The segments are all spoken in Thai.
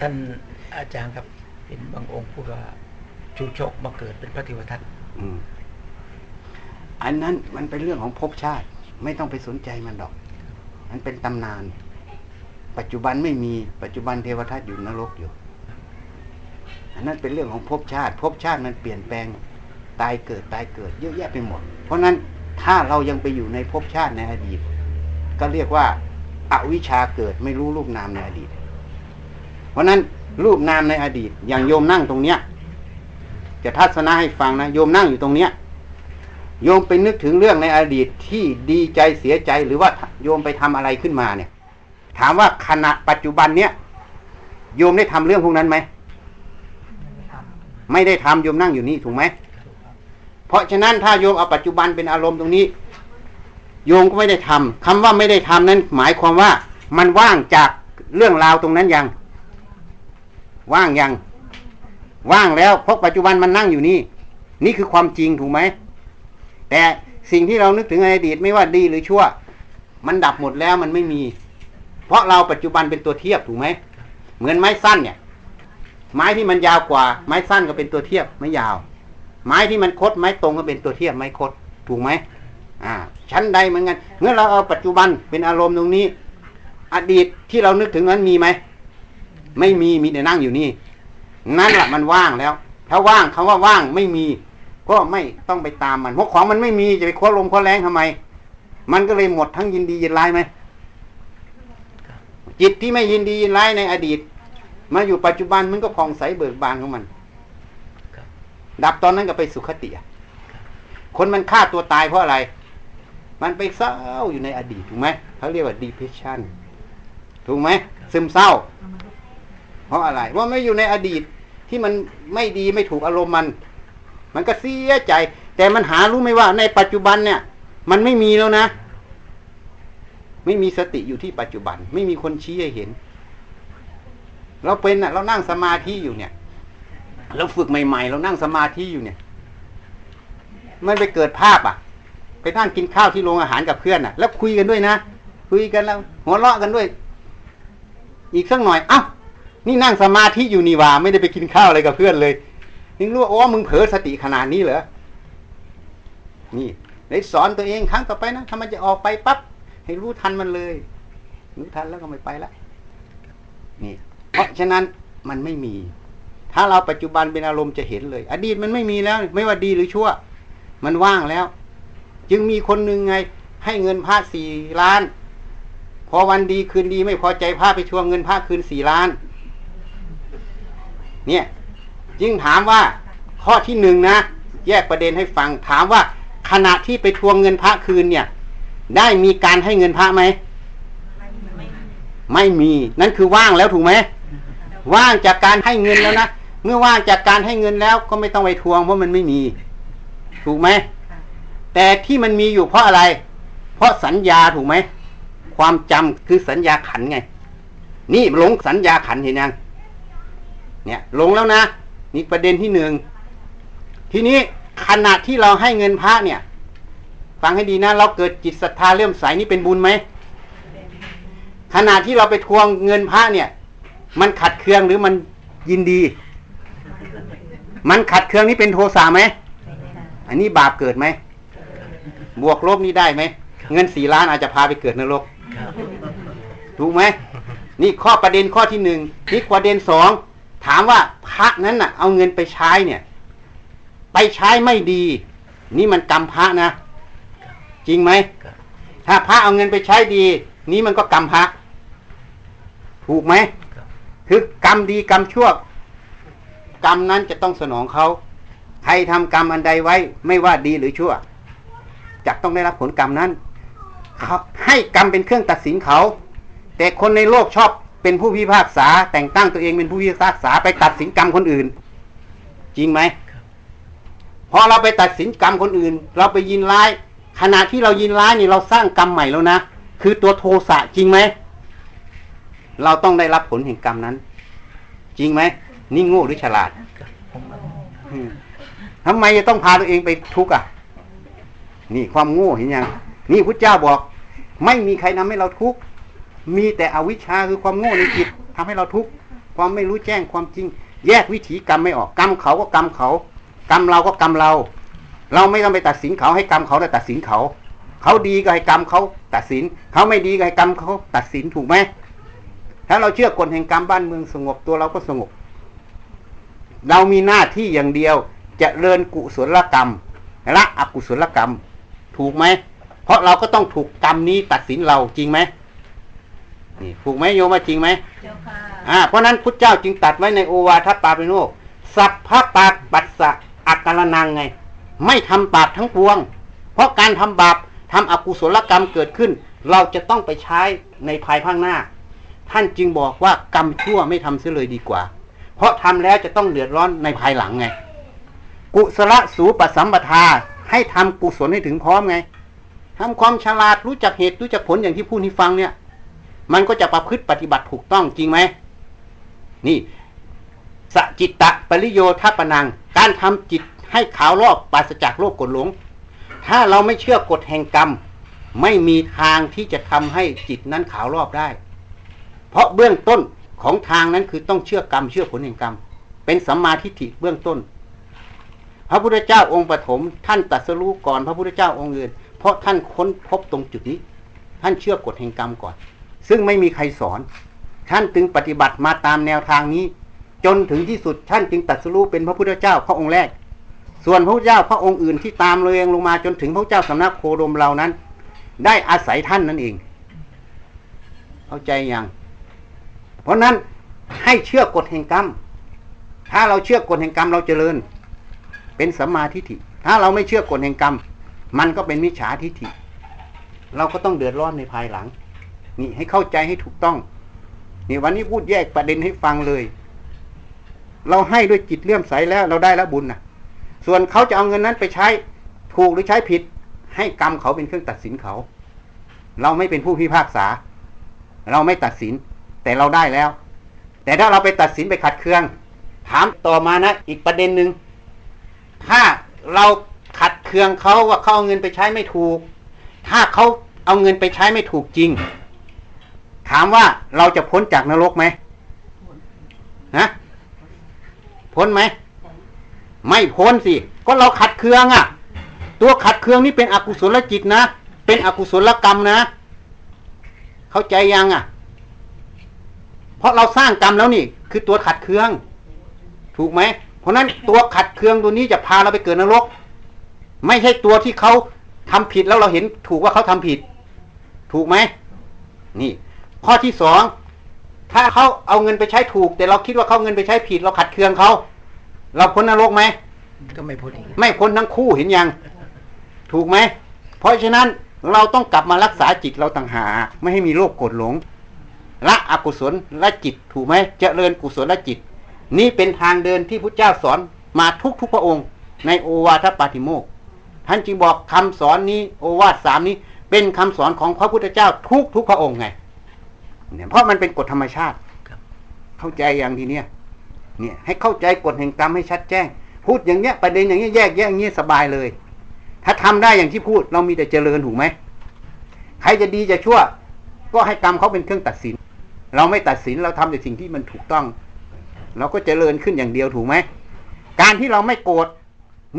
ท่านอาจารย์ครับเห็นบางองค์พูดว่าชูชกมาเกิดเป็นพระเทวทัตอันนั้นมันเป็นเรื่องของภพชาติ ไม่ต้องไปสนใจมันดอก มันเป็นตำนาน ปัจจุบันไม่มีปัจจุบันเทวทัตอยู่นรกอยู่ อันนั้นเป็นเรื่องของภพชาติภพชาติมันเปลี่ยนแปลงตายเกิดตายเกิดเยอะแยะไปหมด เพราะฉะนั้นถ้าเรายังไปอยู่ในภพชาติในอดีต ก็เรียกว่าอาวิชชาเกิดไม่รู้รูปนามในอดีต เพราะนั้นรูปนามในอดีต อย่างโยมนั่งตรงเนี้ย จะทัศนะให้ฟังนะโยมนั่งอยู่ตรงเนี้ย โยมไปนึกถึงเรื่องในอดีตที่ดีใจเสียใจหรือว่าโยมไปทำอะไรขึ้นมาเนี่ย ถามว่าขณะปัจจุบันเนี้ยโยมได้ทำเรื่องพวกนั้นไหมไม่ได้ทำโยมนั่งอยู่นี่ถูกไหมเพราะฉะนั้นถ้าโยมเอาปัจจุบันเป็นอารมณ์ตรงนี้ โยมก็ไม่ได้ทำคำว่าไม่ได้ทำนั้นหมายความว่ามันว่างจากเรื่องราวตรงนั้นยัง ว่างยัง ว่างแล้วเพราะปัจจุบันมันนั่งอยู่นี่ นี่คือความจริงถูกไหม แต่สิ่งที่เรานึกถึงในอดีตไม่ว่าดีหรือชั่ว มันดับหมดแล้วมันไม่มี เพราะเราปัจจุบันเป็นตัวเทียบถูกไหม เหมือนไม้สั้นเนี่ย ไม้ที่มันยาวกว่า ไม้สั้นก็เป็นตัวเทียบไม่ยาว ไม้ที่มันคดไม้ตรงก็เป็นตัวเทียบไม้คดถูกไหมอ่า ชั้นใดเหมือนกันเมื่อเราเอาปัจจุบันเป็นอารมณ์ตรงนี้ อดีตที่เรานึกถึงนั้นมีไหม ไม่มีมีแต่นั่งอยู่นี่ นั่นแหละมันว่างแล้ว ถ้าว่างคำว่าว่างไม่มี ก็ไม่ต้องไปตามมันเพราะของมันไม่มีจะไปคว้าลมคว้าแรงทำไม มันก็เลยหมดทั้งยินดียินร้ายไหมจิตที่ไม่ยินดียินร้ายในอดีต มาอยู่ปัจจุบันมันก็ผ่องใสเบิกบานของมันดับตอนนั้นก็ไปสุขติอะคนมันฆ่าตัวตายเพราะอะไร มันไปเศร้าอยู่ในอดีตถูกไหมเขาเรียกว่า depression ถูกไหมซึมเศร้า เพราะอะไรว่าไม่อยู่ในอดีตที่มันไม่ดีไม่ถูกอารมณ์มัน มันก็เสียใจ แต่มันหารู้ไหมว่าในปัจจุบันเนี่ย มันไม่มีแล้วนะ ไม่มีสติอยู่ที่ปัจจุบัน ไม่มีคนชี้ให้เห็น เราเป็นอะ เรานั่งสมาธิอยู่เนี่ยเราฝึกใหม่ๆ เรานั่งสมาธิอยู่เนี่ย มันไปเกิดภาพอะ ไปนั่งกินข้าวที่โรงอาหารกับเพื่อนอะ แล้วคุยกันด้วยนะ คุยกันแล้ว หัวเราะกันด้วย อีกสักหน่อย เอ้า นี่นั่งสมาธิอยู่นี่ว่า ไม่ได้ไปกินข้าวอะไรกับเพื่อนเลยนี่รู้ว่าโอ้มึงเผลอสติขนาดนี้เหรอนี่เลยสอนตัวเองครั้งต่อไปนะถ้ามันจะออกไปปั๊บให้รู้ทันมันเลยรู้ทันแล้วก็ไม่ไปละนี่ เพราะฉะนั้นมันไม่มี ถ้าเราปัจจุบันเป็นอารมณ์จะเห็นเลย อดีตมันไม่มีแล้ว ไม่ว่าดีหรือชั่ว มันว่างแล้ว จึงมีคนหนึ่งไง ให้เงินพระสี่ล้าน พอวันดีคืนดีไม่พอใจพระไปทวงเงินพระคืนสี่ล้าน เนี่ยจึงถามว่าข้อที่หนึ่งนะ แยกประเด็นให้ฟังถามว่าขณะที่ไปทวงเงินพระคืนเนี่ย ได้มีการให้เงินพระไหมไม่มี นั่นคือว่างแล้วถูกไหมว่างจากการให้เงินแล้วนะเมื่อว่างจากการให้เงินแล้วก็ไม่ต้องไปทวงเพราะมันไม่มี ถูกไหมแต่ที่มันมีอยู่เพราะอะไร เพราะสัญญาถูกไหมความจำคือสัญญาขันไง นี่หลงสัญญาขันเห็นยัง เนี่ยลงแล้วนะ นี่ประเด็นที่หนึ่งทีนี้ขณะที่เราให้เงินพระเนี่ย ฟังให้ดีนะ เราเกิดจิตศรัทธาเลื่อมใสนี่เป็นบุญไหมขณะที่เราไปทวงเงินพระเนี่ย มันขัดเคืองหรือมันยินดี มันขัดเคืองนี่เป็นโทสะไหมอันนี้บาปเกิดไหมบวกลบนี่ได้ไหมเงินสี่ล้านอาจจะพาไปเกิดนรกถูกไหมนี่ข้อประเด็นข้อที่หนึ่งนี่ประเด็นสอง ถามว่าพระนั้นน่ะ เอาเงินไปใช้เนี่ย ไปใช้ไม่ดี นี่มันกรรมพระนะ จริงไหมถ้าพระเอาเงินไปใช้ดี นี่มันก็กรรมพระถูกไหมคือกรรมดีกรรมชั่วกรรมนั้นจะต้องสนองเขาใครทำกรรมอันใดไว้ ไม่ว่าดีหรือชั่วจะต้องได้รับผลกรรมนั้นเขาให้กรรมเป็นเครื่องตัดสินเขา แต่คนในโลกชอบ เป็นผู้พิพากษา แต่งตั้งตัวเองเป็นผู้พิพากษาไปตัดสินกรรมคนอื่น จริงไหมครับพอเราไปตัดสินกรรมคนอื่น เราไปยินร้าย ขณะที่เรายินร้ายนี่เราสร้างกรรมใหม่แล้วนะคือตัวโทสะจริงไหมเราต้องได้รับผลแห่งกรรมนั้น จริงไหมนี่โง่หรือฉลาดครับผมอืมทำไมจะต้องพาตัวเองไปทุกข์อะ นี่ความโง่เห็นยังนี่พุทธเจ้าบอก ไม่มีใครทำให้เราทุกข์ มีแต่อวิชชาคือความโง่ในจิตทำให้เราทุกข์ความไม่รู้แจ้งความจริง แยกวิถีกรรมไม่ออกกรรมเขาก็กรรมเขา กรรมเราก็กรรมเรา เราไม่ต้องไปตัดสินเขาให้กรรมเขาแต่ตัดสินเขา เขาดีก็ให้กรรมเขาตัดสิน เขาไม่ดีก็ให้กรรมเขาตัดสินถูกไหมถ้าเราเชื่อกฎแห่งกรรมบ้านเมืองสงบตัวเราก็สงบ เรามีหน้าที่อย่างเดียวจะเริญกุศลกรรมละอกุศลกรรม ถูกไหมเพราะเราก็ต้องถูกกรรมนี้ตัดสินเราจริงไหม นี่ถูกไหมโยมว่าจริงไหมเจ้าค่ะอ่าเพราะนั้นพุทธเจ้าจึงตัดไว้ในโอวาทปาปิโนกสัพพะปาปัสสะอักกรนังไง ไม่ทำบาปทั้งปวง เพราะการทำบาปทำอกุศลกรรมเกิดขึ้น เราจะต้องไปใช้ในภายภาคหน้า ท่านจึงบอกว่ากรรมชั่วไม่ทำเสียเลยดีกว่า เพราะทำแล้วจะต้องเดือดร้อนในภายหลังไง กุศลสูปสัมปทาให้ทำกุศลให้ถึงพร้อมไงทำความฉลาดรู้จักเหตุรู้จักผลอย่างที่พูดให้ฟังเนี่ย มันก็จะประพฤติปฏิบัติถูกต้องจริงไหมนี่สจิตตะปริโยทัปนัง การทำจิตให้ขาวรอบปราศจากโลภกดหลง ถ้าเราไม่เชื่อกฎแห่งกรรม ไม่มีทางที่จะทำให้จิตนั้นขาวรอบได้ เพราะเบื้องต้นของทางนั้นคือต้องเชื่อกรรมเชื่อผลแห่งกรรม เป็นสัมมาทิฏฐิเบื้องต้น พระพุทธเจ้าองค์ปฐมท่านตรัสรู้ก่อนพระพุทธเจ้าองค์อื่น เพราะท่านค้นพบตรงจุดนี้ ท่านเชื่อกฎแห่งกรรมก่อน ซึ่งไม่มีใครสอน ท่านจึงปฏิบัติมาตามแนวทางนี้ จนถึงที่สุดท่านจึงตรัสรู้เป็นพระพุทธเจ้าพระองค์แรก ส่วนพระเจ้าพระองค์อื่นที่ตามเรียงลงมาจนถึงพระเจ้าสำนักโคดมเรานั้น ได้อาศัยท่านนั่นเอง เข้าใจยังเพราะนั้นให้เชื่อกฎแห่งกรรม ถ้าเราเชื่อกฎแห่งกรรมเราเจริญ เป็นสัมมาทิฏฐิ ถ้าเราไม่เชื่อกฎแห่งกรรม มันก็เป็นมิจฉาทิฏฐิ เราก็ต้องเดือดร้อนในภายหลัง นี่ให้เข้าใจให้ถูกต้อง นี่วันนี้พูดแยกประเด็นให้ฟังเลย เราให้ด้วยจิตเลื่อมใสแล้วเราได้แล้วบุญนะส่วนเขาจะเอาเงินนั้นไปใช้ถูกหรือใช้ผิด ให้กรรมเขาเป็นเครื่องตัดสินเขา เราไม่เป็นผู้พิพากษา เราไม่ตัดสิน แต่เราได้แล้ว แต่ถ้าเราไปตัดสินไปขัดเคือง ถามต่อมานะ อีกประเด็นหนึ่งถ้าเราขัดเคืองเขาว่าเขาเอาเงินไปใช้ไม่ถูก ถ้าเขาเอาเงินไปใช้ไม่ถูกจริง ถามว่าเราจะพ้นจากนรกไหมนะพ้นไหม ไม่พ้นสิ ก็เราขัดเคืองอะ่ะ ตัวขัดเคืองนี่เป็นอกุศลจิตนะ เป็นอกุศลกรรมนะ เข้าใจยังอะ่ะ เพราะเราสร้างกรรมแล้วนี่ คือตัวขัดเคือง ถูกไหม เพราะนั้นตัวขัดเคืองตัวนี้จะพาเราไปเกิดนรก ไม่ใช่ตัวที่เขาทำผิดแล้วเราเห็นถูกว่าเขาทำผิด ถูกไหม นี่ ข้อที่สองถ้าเขาเอาเงินไปใช้ถูก แต่เราคิดว่าเขาเอาเงินไปใช้ผิดเราขัดเคืองเขาเราพ้นนรกไหมก็ไม่พ้นอีกไม่พ้นทั้งคู่เห็นยัง ถูกไหมเพราะฉะนั้นเราต้องกลับมารักษาจิตเราต่างหากไม่ให้มีโรคโกรธหลงละอกุศลละจิตถูกไหมเจริญกุศลละจิต นี่เป็นทางเดินที่พระเจ้าสอนมาทุกทุกๆพระองค์ ในโอวาทปาติโมกข์ท่านจึงบอกคำสอนนี้โอวาทสามนี้เป็นคำสอนของพระพุทธเจ้าทุกทุกๆพระองค์ไง เนี่ยเพราะมันเป็นกฎธรรมชาติครับเข้าใจอย่างทีเนี้ยเนี่ย ให้เข้าใจกฎแห่งกรรมให้ชัดแจ้ง พูดอย่างเนี้ยประเด็นอย่างเงี้ยแยกแยะอย่างเงี้ยสบายเลย ถ้าทำได้อย่างที่พูด เรามีแต่เจริญถูกไหมใครจะดีจะชั่ว ก็ให้กรรมเขาเป็นเครื่องตัดสิน เราไม่ตัดสินเราทำแต่สิ่งที่มันถูกต้อง เราก็เจริญขึ้นอย่างเดียวถูกไหมการที่เราไม่โกรธ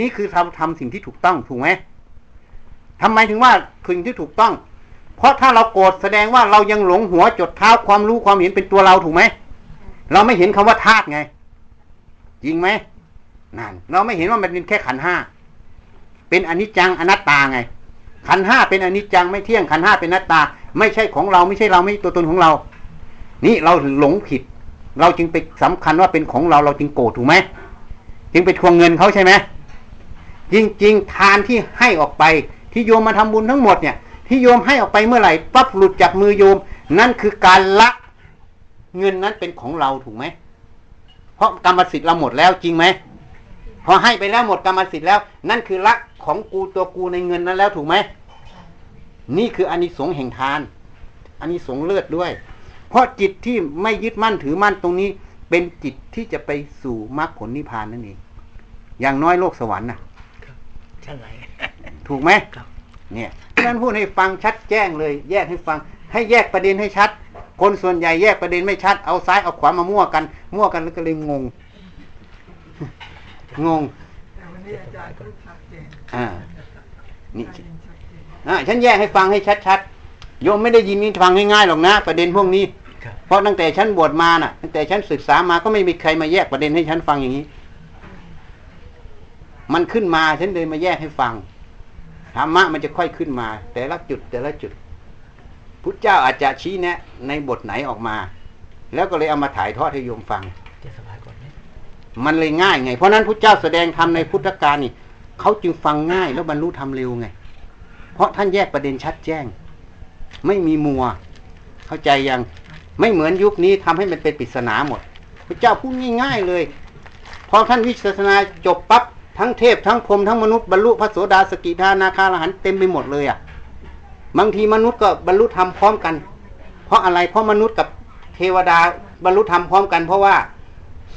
นี่คือทำทำสิ่งที่ถูกต้องถูกไหมทำไมถึงว่าสิ่งที่ถูกต้อง เพราะถ้าเราโกรธแสดงว่าเรายังหลงหัวจดเท้าความรู้ความเห็นเป็นตัวเราถูกไหม เราไม่เห็นคำว่าธาตุไง จริงไหมนั่นเราไม่เห็นว่ามันเป็นแค่ขันห้า เป็นอนิจจังอนัตตาไง ขันห้าเป็นอนิจจังไม่เที่ยงขันห้าเป็นอนัตตา ไม่ใช่ของเราไม่ใช่เราไม่ตัวตนของเรา นี่เราหลงผิด เราจึงไปสำคัญว่าเป็นของเราเราจึงโกรธถูกไหมจึงไปทวงเงินเขาใช่ไหมจริงๆทานที่ให้ออกไปที่โยมมาทำบุญทั้งหมดเนี่ย ที่โยมให้ออกไปเมื่อไหร่ปั๊บหลุดจากมือโยม นั่นคือการละเงินนั้นเป็นของเราถูกไหม เพราะกรรมสิทธิ์เราหมดแล้วจริงไหมพอให้ไปแล้วหมดกรรมสิทธิ์แล้ว นั่นคือละของกูตัวกูในเงินนั้นแล้วถูกไหมนี่คืออานิสงส์แห่งทานอานิสงส์เลือดด้วย เพราะจิตที่ไม่ยึดมั่นถือมั่นตรงนี้ เป็นจิตที่จะไปสู่มรรคผลนิพพานนั่นเองอย่างน้อยโลกสวรรค์น่ะชั้นไหนถูกไหม ครับเนี่ยฉะนั้นพูดให้ฟังชัดแจ้งเลย แยกให้ฟัง ให้แยกประเด็นให้ชัด คนส่วนใหญ่แยกประเด็นไม่ชัด เอาซ้ายเอาขวามามั่วกัน มั่วกันแล้วก็เลยงง งงแต่วันนี้อาจารย์พูดชัดเจนอ่านี่ได้ยินชัดเจนอ่าฉันแยกให้ฟังให้ชัดๆโยมไม่ได้ยินนี่ฟังง่ายๆหรอกนะ ประเด็นพวกนี้ครับเพราะตั้งแต่ฉันบวชมาน่ะ ตั้งแต่ฉันศึกษามาก็ไม่มีใครมาแยกประเด็นให้ฉันฟังอย่างนี้ มันขึ้นมาฉันเลยมาแยกให้ฟัง ธรรมะมันจะค่อยขึ้นมา แต่ละจุดแต่ละจุดพุทธเจ้าอาจจะชี้แนะ ในบทไหนออกมา แล้วก็เลยเอามาถ่ายทอดให้โยมฟังจะสบายกว่าไหมมันเลยง่ายไง เพราะนั้นพุทธเจ้าแสดงธรรมในพุทธกาลนี่เขาจึงฟังง่ายแล้วบรรลุธรรมเร็วไง เพราะท่านแยกประเด็นชัดแจ้ง ไม่มีมัว เข้าใจยังไม่เหมือนยุคนี้ทำให้มันเป็นปริศนาหมดพระเจ้าพูดง่ายๆเลย พอท่านวิสัชนาจบปั๊บ ทั้งเทพทั้งพรมทั้งมนุษย์บรรลุพระโสดาสกิทานาคาอรหันเต็มไปหมดเลยอะ บางทีมนุษย์ก็บรรลุธรรมพร้อมกัน เพราะอะไรเพราะมนุษย์กับเทวดาบรรลุธรรมพร้อมกัน เพราะว่า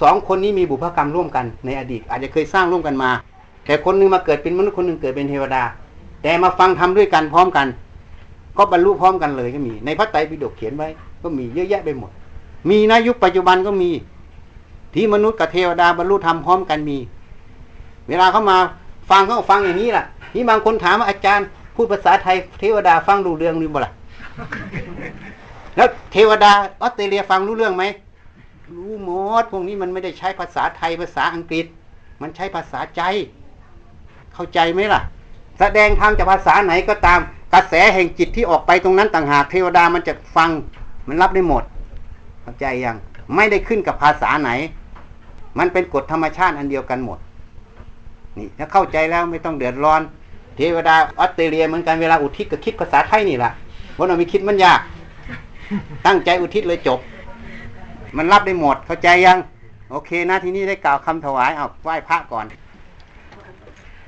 สองคนนี้มีบุพกรรมร่วมกันในอดีต อาจจะเคยสร้างร่วมกันมา แต่คนหนึงมาเกิดเป็นมนุษย์คนหนึงเกิดเป็นเทวดา แต่มาฟังทำด้วยกันพร้อมกัน ก็บรรลุพร้อมกันเลยก็มี ในพระไตรปิฎกเขียนไว้ ก็มีเยอะแยะไปหมด มีนะยุคปัจจุบันก็มี ที่มนุษย์กับเทวดาบรรลุธรรมพร้อมกันมี เวลาเขามาฟังเขาฟังอย่างนี้แหละที่บางคนถามว่าอาจารย์ พูดภาษาไทยเทวดาฟังรู้เรื่องหรือเปล่าแล้วเทวดาออสเตรเลียฟังรู้เรื่องไหมรู้หมดพวกนี้มันไม่ได้ใช้ภาษาไทยภาษาอังกฤษ มันใช้ภาษาใจ เข้าใจไหมล่ะ แสดงทางจากภาษาไหนก็ตามกระแสแห่งจิตที่ออกไปตรงนั้นต่างหากเทวดามันจะฟัง มันรับได้หมด เข้าใจยังไม่ได้ขึ้นกับภาษาไหน มันเป็นกฎธรรมชาติอันเดียวกันหมด นี่ถ้าเข้าใจแล้วไม่ต้องเดือดร้อน เทวดาออสเตรเลียเหมือนกันเวลาอุทิศก็คิดภาษาไทยนี่แหละเพราะเราไม่คิดมันยาก ตั้งใจอุทิศเลยจบ มันรับได้หมดเข้าใจยัง โอเคนะทีนี้ได้กล่าวคำถวายเอาไหว้พระก่อน